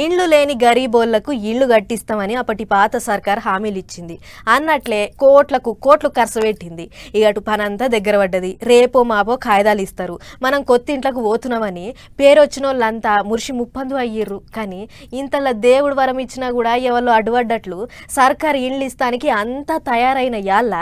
ఇండ్లు లేని గరీబోళ్ళకు ఇళ్ళు కట్టిస్తామని అప్పటి పాత సర్కార్ హామీలు ఇచ్చింది అన్నట్లే కోట్లకు కోట్లు ఖర్చు పెట్టింది. ఇక అటు పనంతా దగ్గర పడ్డది. రేపో మాపో కాయిదాలు ఇస్తారు. మనం కొత్త ఇంట్లకు పోతున్నామని పేరు వచ్చిన వాళ్ళంతా మురిషి ముప్పందు అయ్యిర్రు. కానీ ఇంతలా దేవుడు వరం ఇచ్చినా కూడా ఎవరు అడ్డుపడ్డట్లు సర్కార్ ఇండ్లు ఇస్తానికి అంతా తయారైన యాళ్ళ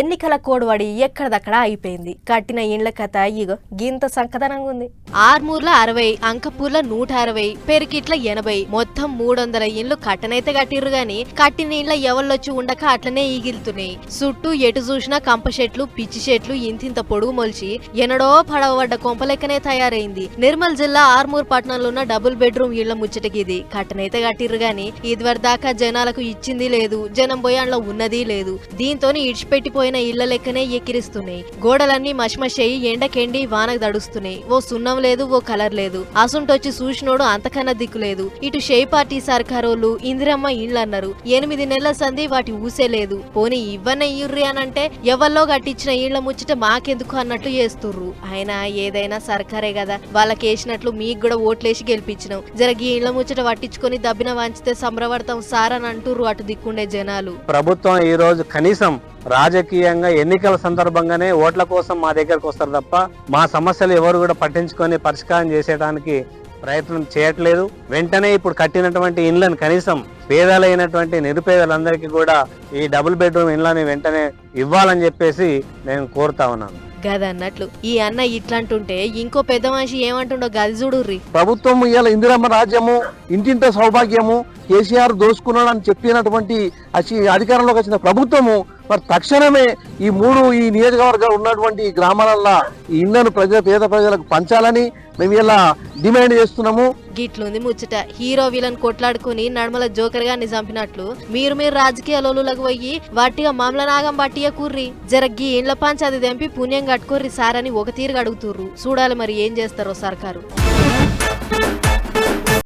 ఎన్నికల కోడవడి ఎక్కడదక్కడ అయిపోయింది కట్టిన ఇండ్ల కథ ఇగో గింత సంకదనంగా ఉంది ఆర్మూర్ల అరవై అంకపూర్ల నూట అరవై పెరికిట్ల ఎనభై మొత్తం మూడు వందల ఇండ్లు కట్టనైతే కట్టిర్రు గాని కట్టిన ఇండ్ల ఎవళ్ళొచ్చి ఉండక అట్లనే ఈగిలుతున్నాయి. చుట్టూ ఎటు చూసినా కంప చెట్లు పిచ్చి చెట్లు ఇంతింత పొడుగు మొలిచి ఎనడో పడవబడ్డ కొంపలెక్కనే తయారైంది. నిర్మల్ జిల్లా ఆర్మూర్ పట్టణంలో ఉన్న డబుల్ బెడ్రూమ్ ఇళ్ళ ముచ్చటకి ఇది. కట్టనైతే కట్టిర్రు గాని ఇదివరి దాకా జనాలకు ఇచ్చింది లేదు. జనం పోయి అందులో ఉన్నది లేదు. దీంతో ఇడిచిపెట్టిపోయిన ఇళ్ళ లెక్కనే ఎక్కిరిస్తున్నాయి. గోడలన్నీ మషమషయి ఎండకెండి వానకు దడుస్తున్నాయి ఓ సున్నం లేదు ఓ కలర్ లేదు. అసుంటొచ్చి చూసినోడు అంతకన్నా దిక్కు లేదు. ఇటు షే పార్టీ సర్కారోళ్ళు ఇందిరమ్మ ఇండ్లు అన్నారు ఎనిమిది నెలల సంధి వాటి ఊసే లేదు. పోనీ ఇవ్వనే ఇయ్యుర్రి అనంటే ఎవల్లో కట్టించిన ఇళ్ళ ముచ్చట మాకెందుకు అన్నట్లు చేస్తుర్రు. అయినా ఏదైనా సర్కారే కదా వాళ్ళకి వేసినట్లు మీకు కూడా ఓట్లేసి గెలిపించినాం. జరిగి ఇళ్ళ ముచ్చట పట్టించుకొని దబ్బిన వంచితే సంబరపడతాం సార్ అని అంటుర్రు అటు దిక్కుండే జనాలు. ప్రభుత్వం ఈ రోజు కనీసం రాజకీయంగా ఎన్నికల సందర్భంగానే ఓట్ల కోసం మా దగ్గరకు వస్తారు తప్ప మా సమస్యలు ఎవరు కూడా పట్టించుకొని పరిష్కారం చేసేయడానికి ప్రయత్నం చేయట్లేదు. వెంటనే ఇప్పుడు కట్టినటువంటి ఇండ్లను కనీసం పేదలైనటువంటి నిరుపేదలందరికీ కూడా ఈ డబుల్ బెడ్రూమ్ ఇండ్లని వెంటనే ఇవ్వాలని చెప్పేసి నేను కోరుతా ఉన్నాను. గదన్నట్లు. ఈ అన్న ఇట్లాంటుంటే ఇంకో పెద్ద మనిషి ఏమంటుండో గది చూడుర్రి. ప్రభుత్వం ఇవాళ ఇందిరమ్మ రాజ్యము ఇంటింట సౌభాగ్యము కేసీఆర్ దోసుకున్నాడు అని చెప్పినటువంటి అధికారంలోకి వచ్చిన ప్రభుత్వము మరి తక్షణమే ఈ మూడు ఈ నియోజకవర్గాలు ఉన్నటువంటి ఈ గ్రామాలల్లో ఈ ఇళ్ళను ప్రజల పేద ప్రజలకు పంచాలని మేము ఇలా డిమాండ్ చేస్తున్నాము. గిట్లుంది ముచ్చట. హీరో విలన్ కొట్లాడుకుని నడమల జోకర్ గారిని చంపినట్లు. మీరు మీరు రాజకీయ లోలులకు పోయి వాటిగా మామలనాగం బట్టియ కూర్రి జరగ్గి ఇండ్ల పంచాది తెంపి పుణ్యం కట్టుకోర్రి సార్ అని ఒక తీరుగా అడుగుతుర్రు. చూడాలి మరి ఏం చేస్తారో సర్కారు.